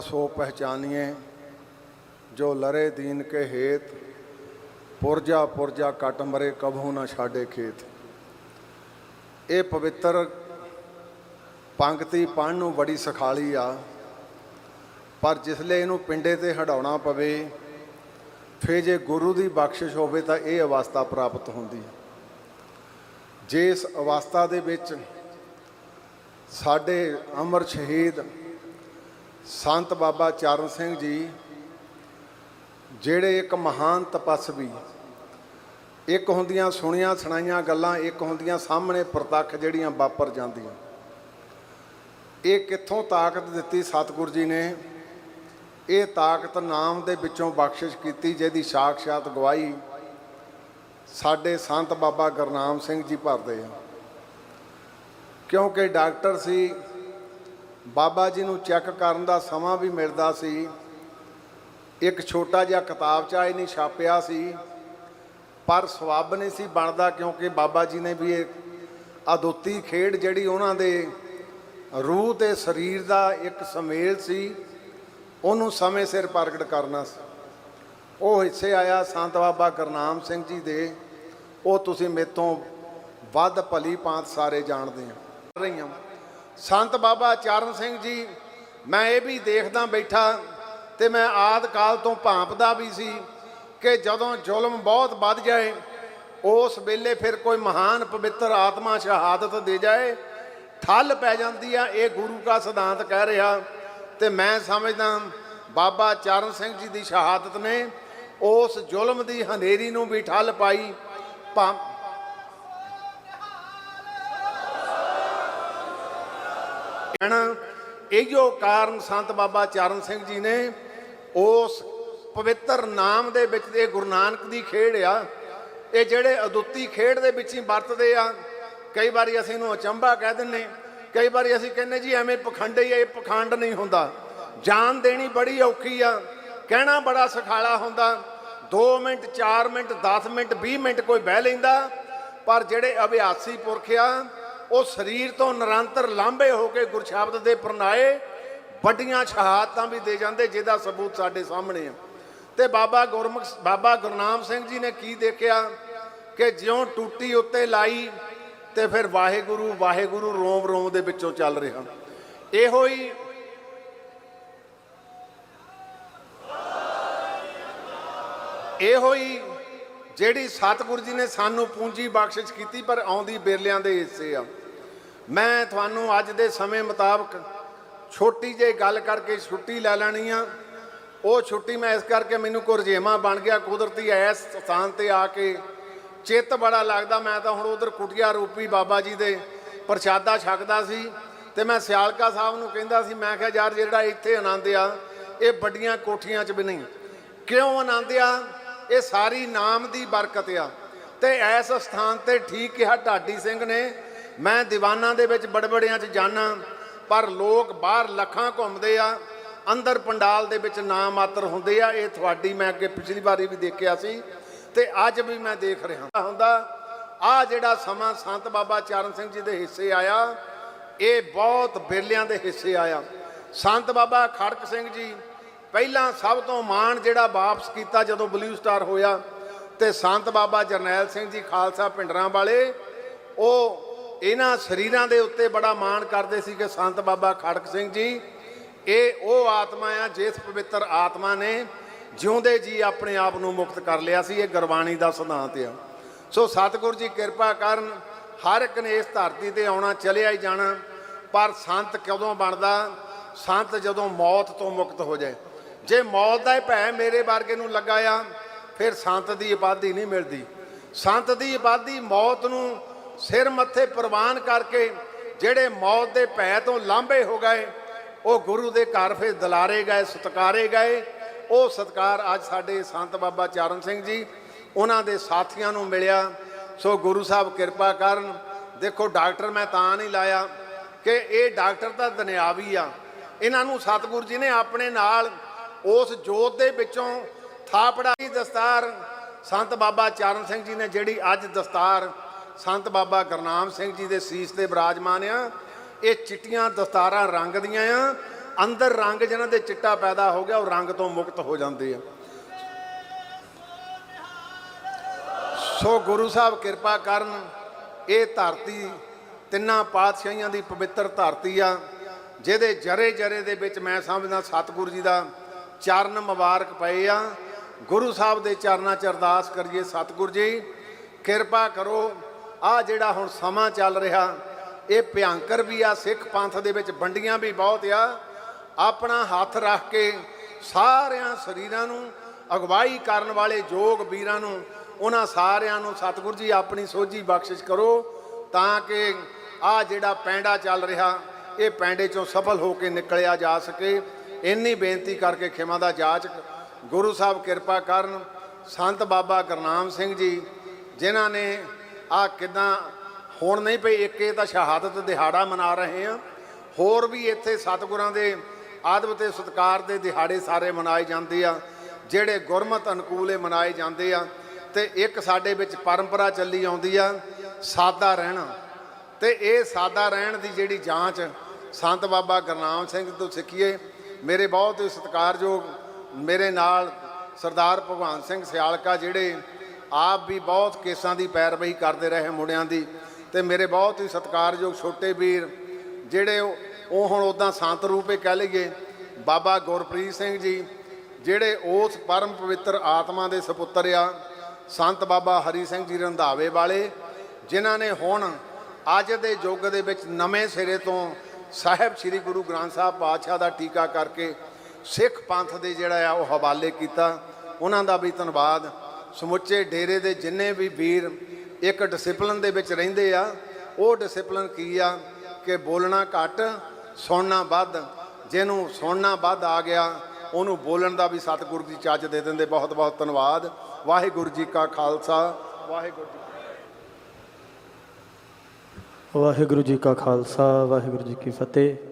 सो पहचानिए जो लरे दीन के हेत पुरजा पुरजा कट मरे कभू न छाड़े खेत ਇਹ ਪਵਿੱਤਰ ਪੰਕਤੀ ਪੜ੍ਹਨ ਨੂੰ ਬੜੀ ਸਖਾਲੀ ਆ ਪਰ ਜਿਸਲੇ ਇਹਨੂੰ ਪਿੰਡੇ ਤੇ ਹਟਾਉਣਾ ਪਵੇ ਫੇ ਜੇ ਗੁਰੂ ਦੀ ਬਖਸ਼ਿਸ਼ ਹੋਵੇ ਤਾਂ ਇਹ ਅਵਸਥਾ ਪ੍ਰਾਪਤ ਹੁੰਦੀ ਹੈ ਜੇ ਇਸ ਅਵਸਥਾ ਦੇ ਵਿੱਚ ਸਾਡੇ ਅਮਰ ਸ਼ਹੀਦ ਸੰਤ ਬਾਬਾ ਚਰਨ ਸਿੰਘ ਜੀ, ਜਿਹੜੇ ਇੱਕ ਮਹਾਨ ਤਪਸਵੀ, ਇੱਕ ਹੁੰਦੀਆਂ ਸੁਣੀਆਂ ਸੁਣਾਈਆਂ ਗੱਲਾਂ, ਇੱਕ ਹੁੰਦੀਆਂ ਸਾਹਮਣੇ ਪ੍ਰਤੱਖ ਜਿਹੜੀਆਂ ਵਾਪਰ ਜਾਂਦੀਆਂ। ਇਹ ਕਿੱਥੋਂ ਤਾਕਤ ਦਿੱਤੀ ਸਤਿਗੁਰ ਜੀ ਨੇ? ਇਹ ਤਾਕਤ ਨਾਮ ਦੇ ਵਿੱਚੋਂ ਬਖਸ਼ਿਸ਼ ਕੀਤੀ, ਜਿਹਦੀ ਸਾਖਸ਼ਾਤ ਗਵਾਹੀ ਸਾਡੇ ਸੰਤ ਬਾਬਾ ਗੁਰਨਾਮ ਸਿੰਘ ਜੀ ਭਰਦੇ ਆ। ਕਿਉਂਕਿ ਡਾਕਟਰ ਸੀ ਬਾਬਾ ਜੀ ਨੂੰ ਚੈੱਕ ਕਰਨ ਦਾ ਸਮਾਂ ਵੀ ਮਿਲਦਾ ਸੀ। ਇੱਕ ਛੋਟਾ ਜਿਹਾ ਕਿਤਾਬ ਚ ਆਏ ਨਹੀਂ ਛਾਪਿਆ ਸੀ। ਪਰ ਸਵਾਬ ਨਹੀਂ ਸੀ ਬਣਦਾ ਕਿਉਂਕਿ ਬਾਬਾ ਜੀ ਨੇ ਵੀ ਇਹ ਅਦੁੱਤੀ ਖੇਡ ਜਿਹੜੀ ਉਹਨਾਂ ਦੇ ਰੂਹ ਤੇ ਸਰੀਰ ਦਾ ਇੱਕ ਸਮੇਲ ਸੀ, ਉਹਨੂੰ ਸਮੇਂ ਸਿਰ ਪ੍ਰਗਟ ਕਰਨਾ ਸੀ। ਉਹ ਹਿੱਸੇ ਆਇਆ ਸੰਤ ਬਾਬਾ ਗੁਰਨਾਮ ਸਿੰਘ ਜੀ ਦੇ। ਉਹ ਤੁਸੀਂ ਮੇਤੋਂ ਵੱਧ ਭਲੀ ਭਾਂਤ ਸਾਰੇ ਜਾਣਦੇ ਆ ਰਹੀਆਂ। ਸੰਤ ਬਾਬਾ ਚਰਨ ਸਿੰਘ ਜੀ, ਮੈਂ ਇਹ ਵੀ ਦੇਖਦਾ ਬੈਠਾ ਤੇ ਮੈਂ ਆਦ ਕਾਲ ਤੋਂ ਭਾਂਪਦਾ ਵੀ ਸੀ ਕਿ ਜਦੋਂ ਜ਼ੁਲਮ ਬਹੁਤ ਵੱਧ ਜਾਏ, ਉਸ ਵੇਲੇ ਫਿਰ ਕੋਈ ਮਹਾਨ ਪਵਿੱਤਰ ਆਤਮਾ ਸ਼ਹਾਦਤ ਦੇ ਜਾਏ, ਠੱਲ ਪੈ ਜਾਂਦੀ ਆ, ਇਹ ਗੁਰੂ ਦਾ ਸਿਧਾਂਤ ਕਹਿ ਰਿਹਾ। ਤੇ ਮੈਂ ਸਮਝਦਾ ਬਾਬਾ ਚਰਨ ਸਿੰਘ ਜੀ ਦੀ ਸ਼ਹਾਦਤ ਨੇ ਉਸ ਜ਼ੁਲਮ ਦੀ ਹਨੇਰੀ ਨੂੰ ਵੀ ਠੱਲ ਪਾਈ ਕਹਿਣਾ ਇਹੋ ਕਾਰਨ ਸੰਤ ਬਾਬਾ ਚਰਨ ਸਿੰਘ ਜੀ ਨੇ ਉਸ ਪਵਿੱਤਰ ਨਾਮ ਦੇ ਵਿੱਚ ਇਹ ਗੁਰੂ ਨਾਨਕ ਦੀ ਖੇਡ ਆ। ਇਹ ਜਿਹੜੇ ਅਦੁੱਤੀ ਖੇਡ ਦੇ ਵਿੱਚ ਹੀ ਵਰਤਦੇ ਆ। ਕਈ ਵਾਰੀ ਅਸੀਂ ਇਹਨੂੰ ਅਚੰਭਾ ਕਹਿ ਦਿੰਨੇ ਕਈ ਵਾਰੀ ਅਸੀਂ ਕਹਿੰਨੇ ਜੀ ਐਵੇਂ ਪਖੰਡ ਹੀ ਆ, ਇਹ ਪਖੰਡ ਨਹੀਂ ਹੁੰਦਾ। ਜਾਨ ਦੇਣੀ ਬੜੀ ਔਖੀ ਆ। ਕਹਿਣਾ ਬੜਾ ਸਖਾਲਾ ਹੁੰਦਾ। 2 ਮਿੰਟ 4 ਮਿੰਟ 10 ਮਿੰਟ 20 ਮਿੰਟ ਕੋਈ ਬਹਿ ਲੈਂਦਾ। ਪਰ ਜਿਹੜੇ ਅਭਿਆਸੀ ਪੁਰਖ ਆ ਉਹ ਸਰੀਰ ਤੋਂ ਨਿਰੰਤਰ ਲਾਂਭੇ ਹੋ ਕੇ ਗੁਰਸ਼ਬਦ ਦੇ ਪ੍ਰਣਾਏ, ਵੱਡੀਆਂ ਸ਼ਹਾਦਤਾਂ ਵੀ ਦੇ ਜਾਂਦੇ, ਜਿਹਦਾ ਸਬੂਤ ਸਾਡੇ ਸਾਹਮਣੇ ਆ। ਤੇ ਬਾਬਾ ਗੁਰਮੁਖ, ਬਾਬਾ ਗੁਰਨਾਮ ਸਿੰਘ ਜੀ ਨੇ ਕੀ ਦੇਖਿਆ? ਕਿ ਜਿਉਂ ਟੂਟੀ ਉੱਤੇ ਲਾਈ, ਤੇ ਫਿਰ ਵਾਹਿਗੁਰੂ ਵਾਹਿਗੁਰੂ ਰੋਮ ਰੋਮ ਦੇ ਵਿੱਚੋਂ ਚੱਲ ਰਿਹਾ। ਇਹੋ ਹੀ ਇਹੋ ਹੀ ਜਿਹੜੀ ਸਤਿਗੁਰੂ ਜੀ ਨੇ ਸਾਨੂੰ ਪੂੰਜੀ ਬਖਸ਼ਿਸ਼ ਕੀਤੀ, ਪਰ ਆਉਂਦੀ ਬਿਰਲਿਆਂ ਦੇ ਹਿੱਸੇ ਆ। ਮੈਂ ਤੁਹਾਨੂੰ ਅੱਜ ਦੇ ਸਮੇਂ ਮੁਤਾਬਕ ਛੋਟੀ ਜਿਹੀ ਗੱਲ ਕਰਕੇ ਛੁੱਟੀ ਲੈ ਲੈਣੀ ਆ। ਉਹ ਛੁੱਟੀ ਮੈਂ ਇਸ ਕਰਕੇ ਮੈਨੂੰ ਕੁਰਜੇਮਾ ਬਣ ਗਿਆ। ਕੁਦਰਤੀ ਐਸ ਸਥਾਨ ਤੇ ਆ ਕੇ ਚਿੱਤ ਬੜਾ ਲੱਗਦਾ। ਮੈਂ ਤਾਂ ਹੁਣ ਉਧਰ ਕੁਟਿਆ ਰੂਪੀ ਬਾਬਾ ਜੀ ਦੇ ਪ੍ਰਸ਼ਾਦਾ ਛਕਦਾ ਸੀ ਤੇ ਮੈਂ ਸਿਆਲਕਾ ਸਾਹਿਬ ਨੂੰ ਕਹਿੰਦਾ ਸੀ, ਮੈਂ ਕਿਹਾ, ਯਾਰ, ਜਿਹੜਾ ਇੱਥੇ ਆਨੰਦ ਆ, ਇਹ ਵੱਡੀਆਂ ਕੋਠੀਆਂ 'ਚ ਵੀ ਨਹੀਂ। ਕਿਉਂ ਆਨੰਦ ਆ? ਇਹ ਸਾਰੀ ਨਾਮ ਦੀ ਬਰਕਤ ਆ। ਤੇ ਐਸ ਸਥਾਨ ਤੇ ਠੀਕ ਕਿਹਾ ਢਾਡੀ ਸਿੰਘ ਨੇ ਮੈਂ ਦੀਵਾਨਾਂ ਦੇ ਵਿੱਚ ਬੜਬੜਿਆਂ 'ਚ ਜਾਣਾ ਪਰ ਲੋਕ ਬਾਹਰ ਲੱਖਾਂ ਘੁੰਮਦੇ ਆ, ਅੰਦਰ ਪੰਡਾਲ ਦੇ ਵਿੱਚ ਨਾ ਮਾਤਰ ਹੁੰਦੇ ਆ, ਇਹ ਤੁਹਾਡੀ ਮੈਂ ਅੱਗੇ ਪਿਛਲੀ ਵਾਰੀ ਵੀ ਦੇਖਿਆ ਸੀ ਤੇ ਅੱਜ ਵੀ ਮੈਂ ਦੇਖ ਰਿਹਾ ਹੁੰਦਾ ਆ ਜਿਹੜਾ ਸਮਾਂ ਸੰਤ ਬਾਬਾ ਚਰਨ ਸਿੰਘ ਜੀ ਦੇ ਹਿੱਸੇ ਆਇਆ, ਇਹ ਬਹੁਤ ਬਿਰਲਿਆਂ ਦੇ ਹਿੱਸੇ ਆਇਆ। ਸੰਤ ਬਾਬਾ ਖੜਕ ਸਿੰਘ ਜੀ ਪਹਿਲਾਂ ਸਭ ਤੋਂ ਮਾਣ ਜਿਹੜਾ ਵਾਪਸ ਕੀਤਾ ਜਦੋਂ ਬਲੂ ਸਟਾਰ ਹੋਇਆ, ਤੇ ਸੰਤ ਬਾਬਾ ਜਰਨੈਲ ਸਿੰਘ ਜੀ ਖਾਲਸਾ ਪਿੰਡਰਾਂ ਵਾਲੇ, ਉਹ ਇਹਨਾਂ ਸਰੀਰਾਂ ਦੇ ਉੱਤੇ ਬੜਾ ਮਾਣ ਕਰਦੇ ਸੀ ਕਿ ਸੰਤ ਬਾਬਾ ਖੜਕ ਸਿੰਘ ਜੀ, ਇਹ ਉਹ ਆਤਮਾ ਆ ਜਿਸ ਪਵਿੱਤਰ ਆਤਮਾ ਨੇ ਜਿਉਂਦੇ ਜੀ ਆਪਣੇ ਆਪ ਨੂੰ ਮੁਕਤ ਕਰ ਲਿਆ ਸੀ, ਇਹ ਗੁਰਬਾਣੀ ਦਾ ਸਿਧਾਂਤ ਆ। ਸੋ ਸਤਿਗੁਰੂ ਜੀ ਕਿਰਪਾ ਕਰਨ, ਹਰ ਇੱਕ ਨੇ ਇਸ ਧਰਤੀ ਤੇ ਆਉਣਾ, ਚਲਿਆ ਹੀ ਜਾਣਾ, ਪਰ ਸੰਤ ਕਦੋਂ ਬਣਦਾ? ਸੰਤ ਜਦੋਂ ਮੌਤ ਤੋਂ ਮੁਕਤ ਹੋ ਜਾਏ। ਜੇ ਮੌਤ ਦਾ ਹੀ ਭੈ ਮੇਰੇ ਵਰਗੇ ਨੂੰ ਲੱਗਾ ਆ, ਫਿਰ ਸੰਤ ਦੀ ਉਪਾਧੀ ਨਹੀਂ ਮਿਲਦੀ। ਸੰਤ ਦੀ ਉਪਾਧੀ ਮੌਤ ਨੂੰ ਸਿਰ ਮੱਥੇ ਪ੍ਰਵਾਨ ਕਰਕੇ ਜਿਹੜੇ ਮੌਤ ਦੇ ਭੈ ਤੋਂ ਲਾਂਭੇ ਹੋ ਗਏ, ਉਹ ਗੁਰੂ ਦੇ ਘਰ ਫਿਰ ਦਲਾਰੇ ਗਏ, ਸਤਕਾਰੇ ਗਏ। ਉਹ ਸਤਕਾਰ ਅੱਜ ਸਾਡੇ ਸੰਤ ਬਾਬਾ ਚਰਨ ਸਿੰਘ ਜੀ, ਉਹਨਾਂ ਦੇ ਸਾਥੀਆਂ ਨੂੰ ਮਿਲਿਆ। ਸੋ ਗੁਰੂ ਸਾਹਿਬ ਕਿਰਪਾ ਕਰਨ। ਦੇਖੋ ਡਾਕਟਰ ਮੈਂ ਤਾਂ ਨਹੀਂ ਲਾਇਆ ਕਿ ਇਹ ਡਾਕਟਰ ਤਾਂ ਦੁਨਿਆਵੀ ਆ। ਇਹਨਾਂ ਨੂੰ ਸਤਿਗੁਰੂ ਜੀ ਨੇ ਆਪਣੇ ਨਾਲ ਉਸ ਜੋਤ ਦੇ ਵਿੱਚੋਂ ਥਾਪੜਾ ਦੀ ਦਸਤਾਰ ਸੰਤ ਬਾਬਾ ਚਰਨ ਸਿੰਘ ਜੀ ਨੇ ਜਿਹੜੀ ਅੱਜ ਦਸਤਾਰ ਸੰਤ ਬਾਬਾ ਗੁਰਨਾਮ ਸਿੰਘ ਜੀ ਦੇ ਸੀਸ ਤੇ ਬਿਰਾਜਮਾਨ ਆ। ਇਹ ਚਿੱਟੀਆਂ ਦਸਤਾਰਾਂ ਰੰਗ ਦੀਆਂ ਆ। ਅੰਦਰ ਰੰਗ ਜਿਹਨਾਂ ਦੇ ਚਿੱਟਾ ਪੈਦਾ ਹੋ ਗਿਆ, ਉਹ ਰੰਗ ਤੋਂ ਮੁਕਤ ਹੋ ਜਾਂਦੇ ਆ। ਸੋ ਗੁਰੂ ਸਾਹਿਬ ਕਿਰਪਾ ਕਰਨ, ਇਹ ਧਰਤੀ ਤਿੰਨਾਂ ਪਾਤਸ਼ਾਹੀਆਂ ਦੀ ਪਵਿੱਤਰ ਧਰਤੀ ਆ, ਜਿਹਦੇ ਜਰੇ ਜਰੇ ਦੇ ਵਿੱਚ ਮੈਂ ਸਮਝਦਾ ਸਤਿਗੁਰੂ ਜੀ ਦਾ ਚਰਨ ਮੁਬਾਰਕ ਪਏ ਆ। ਗੁਰੂ ਸਾਹਿਬ ਦੇ ਚਰਨਾਂ 'ਚ ਅਰਦਾਸ ਕਰੀਏ ਸਤਿਗੁਰੂ ਜੀ, ਕਿਰਪਾ ਕਰੋ ਆ ਜਿਹੜਾ ਹੁਣ ਸਮਾਂ ਚੱਲ ਰਿਹਾ, ਇਹ ਭਿਆੰਕਰ ਵੀ ਆ, ਸਿੱਖ ਪੰਥ ਦੇ ਵਿੱਚ ਵੰਡੀਆਂ ਵੀ ਬਹੁਤ ਆ। ਆਪਣਾ ਹੱਥ ਰੱਖ ਕੇ ਸਾਰਿਆਂ ਸਰੀਰਾਂ ਨੂੰ ਅਗਵਾਈ ਕਰਨ ਵਾਲੇ ਯੋਗ ਵੀਰਾਂ ਨੂੰ, ਉਹਨਾਂ ਸਾਰਿਆਂ ਨੂੰ ਸਤਿਗੁਰੂ ਜੀ ਆਪਣੀ ਸੋਝੀ ਬਖਸ਼ਿਸ਼ ਕਰੋ ਤਾਂ ਕਿ ਆ ਜਿਹੜਾ ਪੈਂਡਾ ਚੱਲ ਰਿਹਾ, ਇਹ ਪੈਂਡੇ ਚੋਂ ਸਫਲ ਹੋ ਕੇ ਨਿਕਲਿਆ ਜਾ ਸਕੇ। ਇੰਨੀ ਬੇਨਤੀ ਕਰਕੇ ਖਿਮਾ ਦਾ ਜਾਚ ਗੁਰੂ ਸਾਹਿਬ ਕਿਰਪਾ ਕਰਨ, ਸੰਤ ਬਾਬਾ ਗੁਰਨਾਮ ਸਿੰਘ ਜੀ, ਜਿਨ੍ਹਾਂ ਨੇ ਆ ਕਿਦਾਂ ਹੁਣ ਨਹੀਂ ਪਈ ਇੱਕ ਇਹ ਤਾਂ ਸ਼ਹਾਦਤ ਦਿਹਾੜਾ ਮਨਾ ਰਹੇ ਆ। ਹੋਰ ਵੀ ਇੱਥੇ ਸਤਿਗੁਰਾਂ ਦੇ ਆਦਬ ਤੇ ਸਤਕਾਰ ਦੇ ਦਿਹਾੜੇ ਸਾਰੇ ਮਨਾਏ ਜਾਂਦੇ ਆ, ਜਿਹੜੇ ਗੁਰਮਤ ਅਨੁਕੂਲੇ ਮਨਾਏ ਜਾਂਦੇ ਆ। ਤੇ ਇੱਕ ਸਾਡੇ ਵਿੱਚ ਪਰੰਪਰਾ ਚੱਲੀ ਆਉਂਦੀ ਆ, ਸਾਦਾ ਰਹਿਣਾ। ਤੇ ਇਹ ਸਾਦਾ ਰਹਿਣ ਦੀ ਜਿਹੜੀ ਜਾਂਚ ਸੰਤ ਬਾਬਾ ਗੁਰਨਾਮ ਸਿੰਘ ਤੋਂ ਸਿੱਖੀਏ, ਮੇਰੇ ਬਹੁਤ ਹੀ ਸਤਿਕਾਰਯੋਗ ਮੇਰੇ ਨਾਲ ਸਰਦਾਰ ਭਗਵਾਨ ਸਿੰਘ ਸਿਆਲਕਾ ਜਿਹੜੇ ਆਪ ਵੀ ਬਹੁਤ ਕੇਸਾਂ ਦੀ ਪੈਰਵਈ ਕਰਦੇ ਰਹੇ ਮੁੰਡਿਆਂ ਦੀ ਤੇ ਮੇਰੇ ਬਹੁਤ ਹੀ ਸਤਿਕਾਰਯੋਗ ਛੋਟੇ ਵੀਰ ਜਿਹੜੇ ਉਹ ਹੁਣ ਉਦਾਂ ਸੰਤ ਰੂਪੇ ਕਹਿ ਲਈਏ, ਬਾਬਾ ਗੁਰਪ੍ਰੀਤ ਸਿੰਘ ਜੀ, ਜਿਹੜੇ ਉਸ ਪਰਮ ਪਵਿੱਤਰ ਆਤਮਾ ਦੇ ਸੁਪੁੱਤਰ ਆ, ਸੰਤ ਬਾਬਾ ਹਰੀ ਸਿੰਘ ਜੀ ਰੰਧਾਵੇ ਵਾਲੇ, ਜਿਨ੍ਹਾਂ ਨੇ ਹੁਣ ਅੱਜ ਦੇ ਯੁੱਗ ਦੇ ਵਿੱਚ ਨਵੇਂ ਸਿਰੇ ਤੋਂ ਸਾਹਿਬ ਸ੍ਰੀ ਗੁਰੂ ਗ੍ਰੰਥ ਸਾਹਿਬ ਪਾਤਸ਼ਾਹ ਦਾ ਟੀਕਾ ਕਰਕੇ ਸਿੱਖ ਪੰਥ ਦੇ ਜਿਹੜਾ ਆ, ਉਹ ਹਵਾਲੇ ਕੀਤਾ। ਉਹਨਾਂ ਦਾ ਵੀ ਧੰਨਵਾਦ। ਸਮੁੱਚੇ ਡੇਰੇ ਦੇ ਜਿੰਨੇ ਵੀ ਵੀਰ ਇੱਕ ਡਿਸਪਲਿਨ ਦੇ ਵਿੱਚ ਰਹਿੰਦੇ ਆ, ਉਹ ਡਿਸਪਲਿਨ ਕੀ ਆ? ਕਿ ਬੋਲਣਾ ਘੱਟ, ਸੁਣਨਾ ਵੱਧ। ਜਿਹਨੂੰ ਸੁਣਨਾ ਵੱਧ ਆ ਗਿਆ, ਉਹਨੂੰ ਬੋਲਣ ਦਾ ਵੀ ਸਤਿਗੁਰੂ ਜੀ ਚੱਜ ਦੇ ਦਿੰਦੇ। ਬਹੁਤ ਬਹੁਤ ਧੰਨਵਾਦ। ਵਾਹਿਗੁਰੂ ਜੀ ਕਾ ਖਾਲਸਾ। ਵਾਹਿਗੁਰੂ ਜੀ ਵਾਹਿਗੁਰੂ ਜੀ ਕਾ ਖਾਲਸਾ, ਵਾਹਿਗੁਰੂ ਜੀ ਕੀ ਫਤਿਹ।